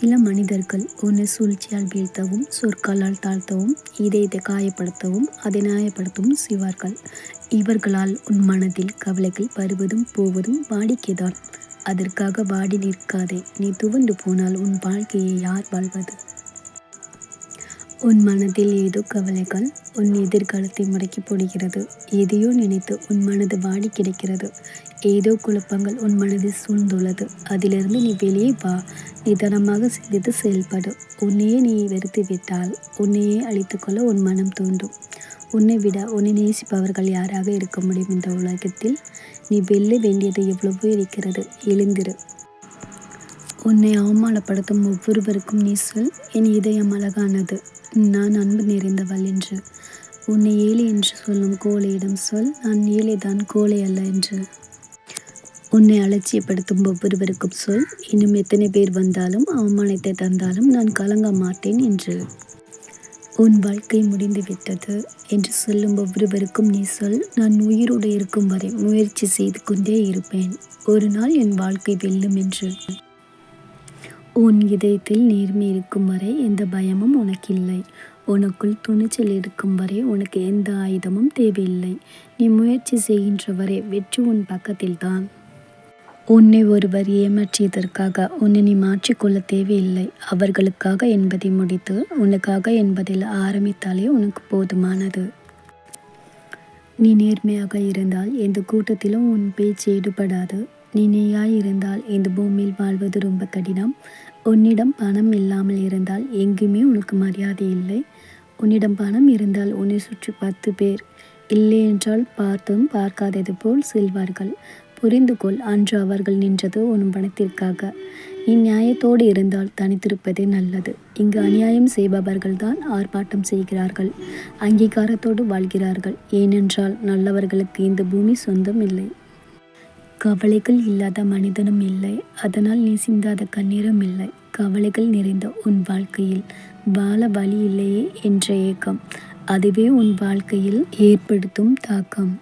சில மனிதர்கள் உன்னை சூழ்ச்சியால் வீழ்த்தவும் சொற்களால் தாழ்த்தவும் இதயத்தை காயப்படுத்தவும் அதை நியாயப்படுத்தவும் செய்வார்கள். இவர்களால் உன் மனதில் கவலைகள் வருவதும் போவதும் வாடிக்கைதான். அதற்காக வாடி நிற்காதே. நீ துவண்டு போனால் உன் வாழ்க்கையை யார் வாழ்வது? உன் மனதில் ஏதோ கவலைகள் உன் எதிர்காலத்தை முடக்கி போடுகிறது. எதையோ நினைத்து உன் மனது வாடி கிடைக்கிறது. ஏதோ குழப்பங்கள் உன் மனதில் சூழ்ந்துள்ளது. அதிலிருந்து நீ வெளியே வா. நிதானமாக சிந்தித்து செயல்படு. உன்னையே நீ வெறுத்து விட்டால் உன்னையே அழித்துக்கொள்ள உன் மனம் தோன்றும். உன்னை விட உன்னை நேசிப்பவர்கள் யாராக இருக்க முடியும் இந்த உலகத்தில்? நீ வெல்ல வேண்டியது எவ்வளவோ இருக்கிறது. எழுந்திரு. உன்னை அவமானப்படுத்தும் ஒவ்வொருவருக்கும் நீ சொல். என் இதயம் அழகானது. நான் அன்பு நிறைந்தவள் என்று. உன்னை ஏழை என்று சொல்லும் கோழையிடம் சொல். நான் ஏழைதான் கோழை அல்ல என்று. உன்னை அலட்சியப்படுத்தும் ஒவ்வொருவருக்கும் சொல். இன்னும் எத்தனை பேர் வந்தாலும் அவமானத்தை தந்தாலும் நான் கலங்க மாட்டேன் என்று. உன் வாழ்க்கை முடிந்துவிட்டது என்று சொல்லும் ஒவ்வொருவருக்கும் நீ சொல். நான் உயிரோடு இருக்கும் வரை முயற்சி செய்து கொண்டே இருப்பேன். ஒரு நாள் என் வாழ்க்கை வெல்லும் என்று. உன் இதயத்தில் நேர்மை இருக்கும் வரை எந்த பயமும் உனக்கில்லை. உனக்குள் துணிச்சல் இருக்கும் வரை உனக்கு எந்த ஆயுதமும் தேவையில்லை. நீ முயற்சி செய்கின்ற வரை வெற்றி உன் பக்கத்தில்தான். உன்னை ஒருவர் ஏமாற்றியதற்காக உன்னை நீ மாற்றிக்கொள்ள தேவையில்லை. அவர்களுக்காக என்பதை முடித்து உனக்காக என்பதில் ஆரம்பித்தாலே உனக்கு போதுமானது. நீ நேர்மையாக இருந்தால் எந்த கூட்டத்திலும் உன் பேச்சு ஈடுபடாது. நீயாய் இருந்தால் இந்த பூமியில் வாழ்வது ரொம்ப கடினம். உன்னிடம் பணம் இல்லாமல் இருந்தால் எங்குமே உனக்கு மரியாதை இல்லை. உன்னிடம் பணம் இருந்தால் உன்னை சுற்றி பத்து பேர். இல்லை என்றால் பார்த்தும் பார்க்காதது போல் செல்வார்கள். புரிந்து கொள் அன்று அவர்கள் நின்றது உன் பணத்திற்காக. நீ நியாயத்தோடு இருந்தால் தனித்திருப்பதே நல்லது. இங்கு அநியாயம் செய்பவர்கள் தான் ஆர்ப்பாட்டம் செய்கிறார்கள். அங்கீகாரத்தோடு வாழ்கிறார்கள். ஏனென்றால் நல்லவர்களுக்கு இந்த பூமி சொந்தம் இல்லை. கவலைகள் இல்லாத மனிதனும் இல்லை. அதனால் நீ சிந்தாத கண்ணீரும் இல்லை. கவலைகள் நிறைந்த உன் வாழ்க்கையில் வாழ வழி இல்லையே என்ற ஏக்கம். அதுவே உன் வாழ்க்கையில் ஏற்படுத்தும் தாக்கம்.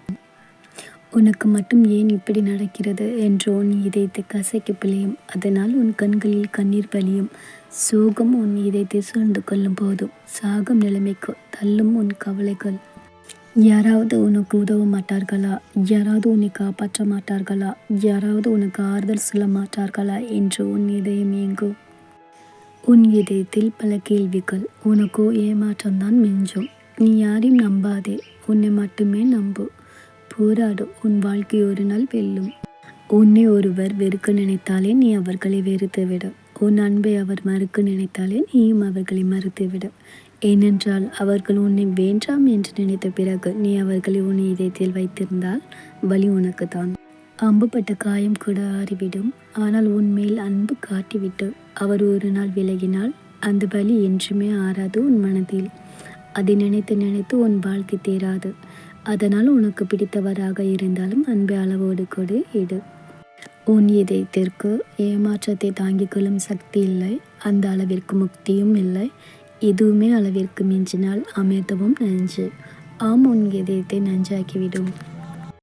உனக்கு மட்டும் ஏன் இப்படி நடக்கிறது என்று உன் இதயத்தை கசைக்க பிழையும். அதனால் உன் கண்களில் கண்ணீர் வலியும் சோகம் உன் இதயத்தை சூழ்ந்து கொள்ளும் போதும் சாகும் நிலைமைக்கு தள்ளும் உன் கவலைகள். யாராவது உனக்கு உதவ மாட்டார்களா? யாராவது உன்னை காப்பாற்ற மாட்டார்களா? யாராவது உனக்கு ஆறுதல் சொல்ல மாட்டார்களா? என்று உன் இதயம் இயங்கும் உன் இதயத்தில் பல கேள்விகள். உனக்கோ ஏமாற்றம்தான் மிஞ்சும். நீ யாரையும் நம்பாதே. உன்னை மட்டுமே நம்பு. போராடு. உன் வாழ்க்கை ஒரு நாள் வெல்லும். உன்னை ஒருவர் வெறுக்க நினைத்தாலே நீ அவர்களை வெறுத்து விடு உன் அன்பை அவர் மறுக்க நினைத்தாலே நீயும் அவர்களை மறுத்துவிடும் ஏனென்றால் அவர்கள் உன்னை வேண்டாம் என்று நினைத்த பிறகு நீ அவர்களை உன் இதயத்தில் வைத்திருந்தால் வழி உனக்கு தான் அம்புப்பட்ட காயம் கூட ஆறிவிடும். ஆனால் உன்மேல் அன்பு காட்டிவிட்டு அவர் ஒரு நாள் விலகினால் அந்த வலி என்றுமே ஆறாது உன் மனதில். அதை நினைத்து நினைத்து உன் வாழ்க்கை தேராது அதனால் உனக்கு பிடித்தவராக இருந்தாலும் அன்பு அளவோடு கொடு இடு. உன் இதயத்திற்கு ஏமாற்றத்தை தாங்கிக் கொள்ளும் சக்தி இல்லை. அந்த அளவிற்கு முக்தியும் இல்லை. எதுவுமே அளவிற்கு மிஞ்சினால் அமிர்தமும் நஞ்சு. ஆம் உன் இதயத்தை நஞ்சாக்கிவிடும்.